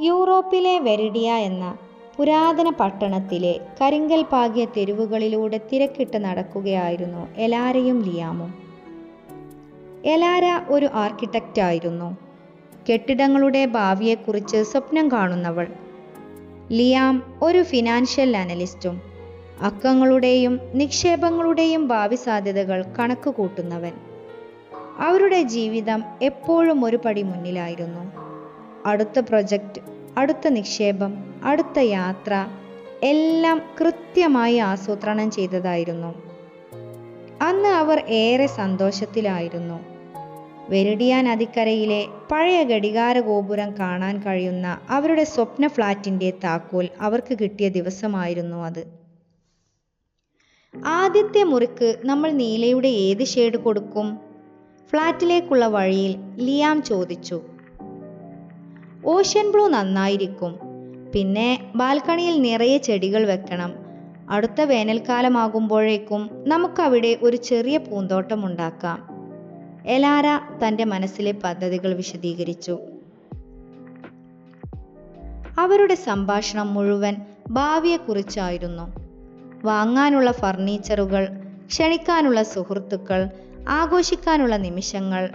യൂറോപ്പിലെ വെരിഡിയ എന്ന പുരാതന പട്ടണത്തിലെ കരിങ്കൽ പാകിയ തെരുവുകളിലൂടെ തിരക്കിട്ട് നടക്കുകയായിരുന്നു എലാരയും ലിയാമും. എലാര ഒരു ആർക്കിടെക്റ്റ് ആയിരുന്നു. കെട്ടിടങ്ങളുടെ ഭാവിയെക്കുറിച്ച് സ്വപ്നം കാണുന്നവൾ. ലിയാം ഒരു ഫിനാൻഷ്യൽ അനലിസ്റ്റും അക്കങ്ങളുടെയും നിക്ഷേപങ്ങളുടെയും ഭാവി സാധ്യതകൾ കണക്കുകൂട്ടുന്നവൻ. അവരുടെ ജീവിതം എപ്പോഴും ഒരു പടി മുന്നിലായിരുന്നു. അടുത്ത പ്രൊജക്റ്റ് അടുത്ത നിക്ഷേപം അടുത്ത യാത്ര എല്ലാം കൃത്യമായി ആസൂത്രണം ചെയ്തതായിരുന്നു. അന്ന് അവർ ഏറെ സന്തോഷത്തിലായിരുന്നു. വെരിടിയാൻ നദിക്കരയിലെ പഴയ ഘടികാര ഗോപുരം കാണാൻ കഴിയുന്ന അവരുടെ സ്വപ്ന ഫ്ലാറ്റിന്റെ താക്കോൽ അവർക്ക് കിട്ടിയ ദിവസമായിരുന്നു അത്. ആദ്യത്തെ മുറിക്ക് നമ്മൾ നീലയുടെ ഏത് ഷെയ്ഡ് കൊടുക്കും? ഫ്ലാറ്റിലേക്കുള്ള വഴിയിൽ ലിയാം ചോദിച്ചു. ഓഷ്യൻ ബ്ലൂ നന്നായിരിക്കും. പിന്നെ ബാൽക്കണിയിൽ നിറയെ ചെടികൾ വെക്കണം. അടുത്ത വേനൽക്കാലമാകുമ്പോഴേക്കും നമുക്കവിടെ ഒരു ചെറിയ പൂന്തോട്ടം ഉണ്ടാക്കാം. എലാര തന്റെ മനസ്സിലെ പദ്ധതികൾ വിശദീകരിച്ചു. അവരുടെ സംഭാഷണം മുഴുവൻ ഭാവിയെക്കുറിച്ചായിരുന്നു. വാങ്ങാനുള്ള ഫർണിച്ചറുകൾ ക്ഷണിക്കാനുള്ള സുഹൃത്തുക്കൾ ആഘോഷിക്കാനുള്ള നിമിഷങ്ങൾ.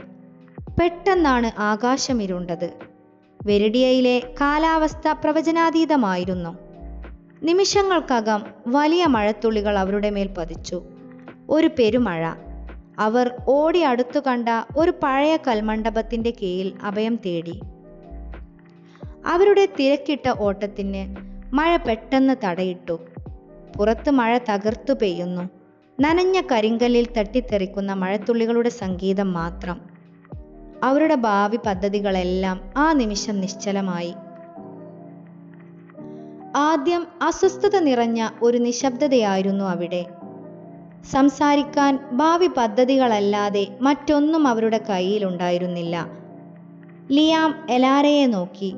പെട്ടെന്നാണ് ആകാശമിരുണ്ടത്. വെരിഡിയയിലെ കാലാവസ്ഥ പ്രവചനാതീതമായിരുന്നു. നിമിഷങ്ങൾക്കകം വലിയ മഴത്തുള്ളികൾ അവരുടെ മേൽ പതിച്ചു. ഒരു പെരുമഴ. അവർ ഓടി അടുത്തു കണ്ട ഒരു പഴയ കൽമണ്ഡപത്തിന്റെ കീഴിൽ അഭയം തേടി. അവരുടെ തിരക്കിട്ട ഓട്ടത്തിന് മഴ പെട്ടെന്ന് തടയിട്ടു. പുറത്ത് മഴ തകർത്തു പെയ്യുന്നു. നനഞ്ഞ കരിങ്കല്ലിൽ തട്ടിത്തെറിക്കുന്ന മഴത്തുള്ളികളുടെ സംഗീതം മാത്രം. അവരുടെ ഭാവി പദ്ധതികളെല്ലാം ആ നിമിഷം നിശ്ചലമായി. ആദ്യം അസ്വസ്ഥത നിറഞ്ഞ ഒരു നിശബ്ദതയായിരുന്നു അവിടെ. സംസാരിക്കാൻ ഭാവി പദ്ധതികളല്ലാതെ മറ്റൊന്നും അവരുടെ കയ്യിലുണ്ടായിരുന്നില്ല ലിയാം എലാരയെ നോക്കി.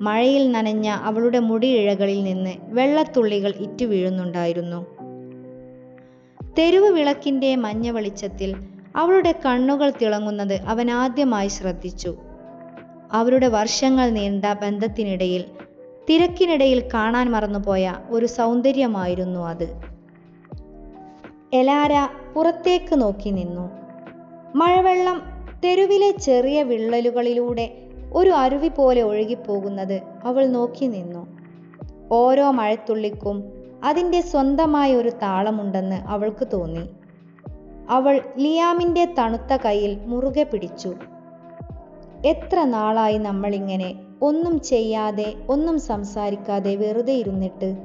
മഴയിൽ നനഞ്ഞ അവളുടെ മുടിയിഴകളിൽ നിന്ന് വെള്ളത്തുള്ളികൾ ഇറ്റുവീഴുന്നുണ്ടായിരുന്നു. തെരുവ് വിളക്കിന്റെ മഞ്ഞ വെളിച്ചത്തിൽ അവളുടെ കണ്ണുകൾ തിളങ്ങുന്നത് അവൻ ആദ്യമായി ശ്രദ്ധിച്ചു. അവരുടെ വർഷങ്ങൾ നീണ്ട ബന്ധത്തിനിടയിൽ തിരക്കിനിടയിൽ കാണാൻ മറന്നുപോയ ഒരു സൗന്ദര്യമായിരുന്നു അത്. എലാര പുറത്തേക്ക് നോക്കി നിന്നു. മഴവെള്ളം തെരുവിലെ ചെറിയ വിള്ളലുകളിലൂടെ ഒരു അരുവി പോലെ ഒഴുകിപ്പോകുന്നത് അവൾ നോക്കി നിന്നു. ഓരോ മഴത്തുള്ളിക്കും അതിന്റെ സ്വന്തമായ ഒരു താളമുണ്ടെന്ന് അവൾക്ക് തോന്നി. അവൾ ലിയാമിന്റെ തണുത്ത കയ്യിൽ മുറുകെ പിടിച്ചു. എത്ര നാളായി നമ്മളിങ്ങനെ ഒന്നും ചെയ്യാതെ ഒന്നും സംസാരിക്കാതെ വെറുതെ ഇരുന്നിട്ട്?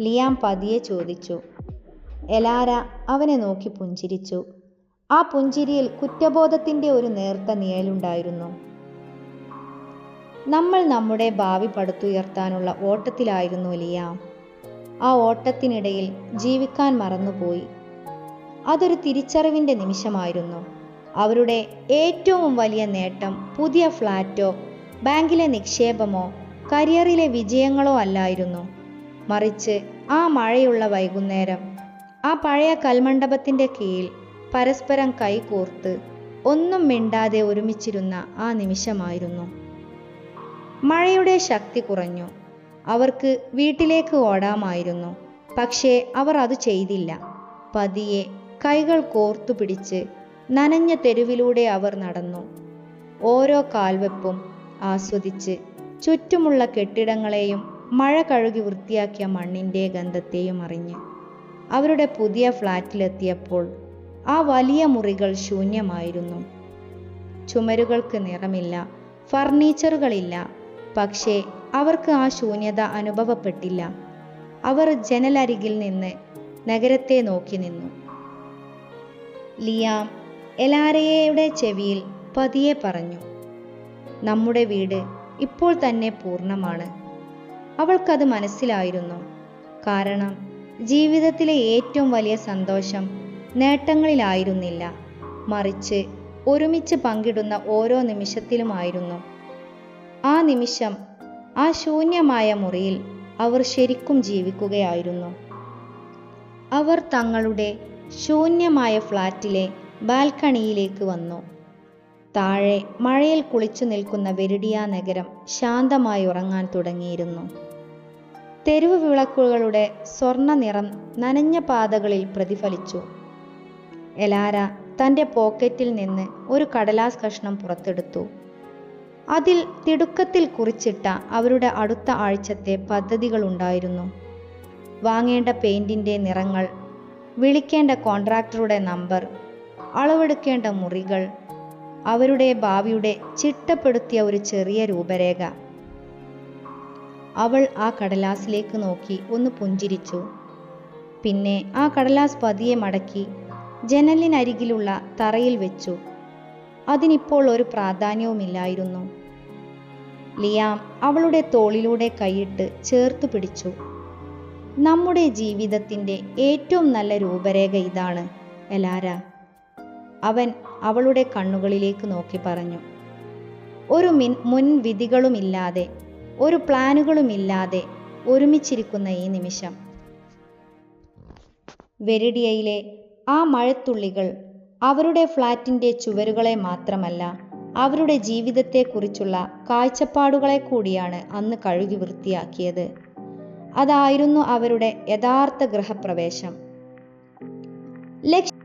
ലിയാം പതിയെ ചോദിച്ചു. എലാര അവനെ നോക്കി പുഞ്ചിരിച്ചു. ആ പുഞ്ചിരിയിൽ കുറ്റബോധത്തിന്റെ ഒരു നേർത്ത നിഴലുണ്ടായിരുന്നു. നമ്മൾ നമ്മുടെ ഭാവി പടുത്തുയർത്താനുള്ള ഓട്ടത്തിലായിരുന്നു ലിയാം. ആ ഓട്ടത്തിനിടയിൽ ജീവിക്കാൻ മറന്നുപോയി. അതൊരു തിരിച്ചറിവിന്റെ നിമിഷമായിരുന്നു. അവരുടെ ഏറ്റവും വലിയ നേട്ടം പുതിയ ഫ്ലാറ്റോ ബാങ്കിലെ നിക്ഷേപമോ കരിയറിലെ വിജയങ്ങളോ അല്ലായിരുന്നു. മറിച്ച് ആ മഴയുള്ള വൈകുന്നേരം ആ പഴയ കൽമണ്ഡപത്തിന്റെ കീഴിൽ പരസ്പരം കൈകോർത്ത് ഒന്നും മിണ്ടാതെ ഒരുമിച്ചിരുന്ന ആ നിമിഷമായിരുന്നു. മഴയുടെ ശക്തി കുറഞ്ഞു. അവർക്ക് വീട്ടിലേക്ക് ഓടാമായിരുന്നു. പക്ഷേ അവർ അത് ചെയ്തില്ല. പതിയെ കൈകൾ കോർത്തു പിടിച്ച് നനഞ്ഞ തെരുവിലൂടെ അവർ നടന്നു. ഓരോ കാൽവെപ്പും ആസ്വദിച്ച് ചുറ്റുമുള്ള കെട്ടിടങ്ങളെയും മഴ കഴുകി വൃത്തിയാക്കിയ മണ്ണിന്റെ ഗന്ധത്തെയും അറിഞ്ഞ്. അവരുടെ പുതിയ ഫ്ലാറ്റിലെത്തിയപ്പോൾ ആ വലിയ മുറികൾ ശൂന്യമായിരുന്നു. ചുമരുകൾക്ക് നിറമില്ല ഫർണിച്ചറുകളില്ല പക്ഷേ അവർക്ക് ആ ശൂന്യത അനുഭവപ്പെട്ടില്ല. അവർ ജനലരികിൽ നിന്ന് നഗരത്തെ നോക്കി നിന്നു. ലിയാം എലാരയുടെ ചെവിയിൽ പതിയെ പറഞ്ഞു നമ്മുടെ വീട് ഇപ്പോൾ തന്നെ പൂർണമാണ്. അവൾക്കത് മനസ്സിലായിരുന്നു. കാരണം ജീവിതത്തിലെ ഏറ്റവും വലിയ സന്തോഷം നേട്ടങ്ങളിലായിരുന്നില്ല. മറിച്ച് ഒരുമിച്ച് പങ്കിടുന്ന ഓരോ നിമിഷത്തിലുമായിരുന്നു. ആ നിമിഷം ആ ശൂന്യമായ മുറിയിൽ അവർ ശരിക്കും ജീവിക്കുകയായിരുന്നു. അവർ തങ്ങളുടെ ശൂന്യമായ ഫ്ലാറ്റിലെ ബാൽക്കണിയിലേക്ക് വന്നു. താഴെ മഴയിൽ കുളിച്ചു നിൽക്കുന്ന വെരിഡിയ നഗരം ശാന്തമായി ഉറങ്ങാൻ തുടങ്ങിയിരുന്നു. തെരുവ് വിളക്കുകളുടെ സ്വർണ നിറം നനഞ്ഞ പാതകളിൽ പ്രതിഫലിച്ചു. എലാര തന്റെ പോക്കറ്റിൽ നിന്ന് ഒരു കടലാസ് കഷ്ണം പുറത്തെടുത്തു. അതിൽ തിടുക്കത്തിൽ കുറിച്ചിട്ട അവരുടെ അടുത്ത ആഴ്ചത്തെ പദ്ധതികളുണ്ടായിരുന്നു. വാങ്ങേണ്ട പെയിന്റിന്റെ നിറങ്ങൾ വിളിക്കേണ്ട കോൺട്രാക്ടറുടെ നമ്പർ അളവെടുക്കേണ്ട മുറികൾ അവരുടെ ഭാവിയുടെ ചിട്ടപ്പെടുത്തിയ ഒരു ചെറിയ രൂപരേഖ. അവൾ ആ കടലാസിലേക്ക് നോക്കി ഒന്ന് പുഞ്ചിരിച്ചു. പിന്നെ ആ കടലാസ് പതിയെ മടക്കി ജനലിനരികിലുള്ള തറയിൽ വെച്ചു. അതിനിപ്പോൾ ഒരു പ്രാധാന്യവുമില്ലായിരുന്നു. ലിയാം അവളുടെ തോളിലൂടെ കൈയിട്ട് ചേർത്തു പിടിച്ചു. നമ്മുടെ ജീവിതത്തിന്റെ ഏറ്റവും നല്ല രൂപരേഖ ഇതാണ് എലാര. അവൻ അവളുടെ കണ്ണുകളിലേക്ക് നോക്കി പറഞ്ഞു. ഒരു മിൻ മുൻവിധികളുമില്ലാതെ ഒരു പ്ലാനുകളുമില്ലാതെ ഒരുമിച്ചിരിക്കുന്ന ഈ നിമിഷം. വെരിഡിയയിലെ ആ മഴത്തുള്ളികൾ അവരുടെ ഫ്ലാറ്റിന്റെ ചുവരുകളെ മാത്രമല്ല അവരുടെ ജീവിതത്തെക്കുറിച്ചുള്ള കാഴ്ചപ്പാടുകളെ കൂടിയാണ് അന്ന് കഴുകി വൃത്തിയാക്കിയത്. അതായിരുന്നു അവരുടെ യഥാർത്ഥ ഗൃഹപ്രവേശം. ലക്ഷ്യ